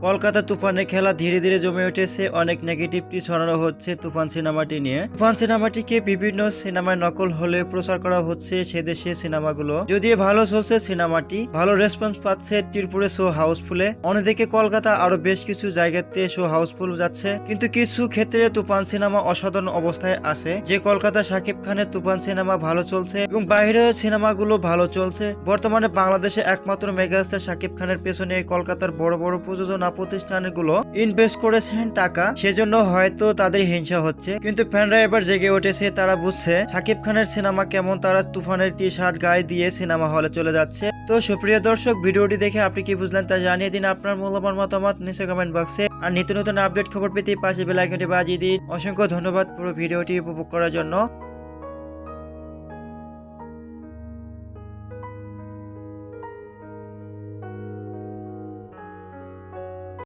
কলকাতা তুফানে খেলা ধীরে ধীরে জমে উঠেছে। অনেক নেগেটিভটি ছড়ানো হচ্ছে তুফান সিনেমাটি নিয়ে। তুফান সিনেমাটিকে বিভিন্ন সিনেমায় নকল হলে প্রচার করা হচ্ছে সে দেশে সিনেমাগুলো। যদিও ভালো চলছে সিনেমাটি, ভালো রেসপন্স পাচ্ছে ত্রিপুরে শো হাউসফুলে। অন্যদিকে কলকাতা আরও বেশ কিছু জায়গাতে শো হাউসফুল যাচ্ছে। কিন্তু কিছু ক্ষেত্রে তুফান সিনেমা অসাধারণ অবস্থায় আছে। যে কলকাতা শাকিব খানের তুফান সিনেমা ভালো চলছে এবং বাইরের সিনেমাগুলো ভালো চলছে। বর্তমানে বাংলাদেশে একমাত্র মেগাস্টার শাকিব খানের পেছনে কলকাতার বড় বড় প্রযোজনা প্রতিষ্ঠানগুলো ইনভেস্ট করেছেন টাকা, সেজন্য হয়তো তাদের হিংসা হচ্ছে। কিন্তু ফ্যানরা এবার জেগে উঠেছে, তারা বুঝছে শাকিব খানের সিনেমা কেমন, তারা তুফানের টি শার্ট গায়ে দিয়ে সিনেমা হলে চলে যাচ্ছে। তো সুপ্রিয় দর্শক, ভিডিওটি দেখে আপনি কি বুঝলেন তা জানিয়ে দিন আপনার মূল্যবান মতামত নিচে কমেন্ট বক্সে আর নিত্য নতুন আপডেট খবর পেতে পাশে বেলাইকনটি বাজিয়ে দিন। অসংখ্য ধন্যবাদ পুরো ভিডিওটি উপভোগ করার জন্য।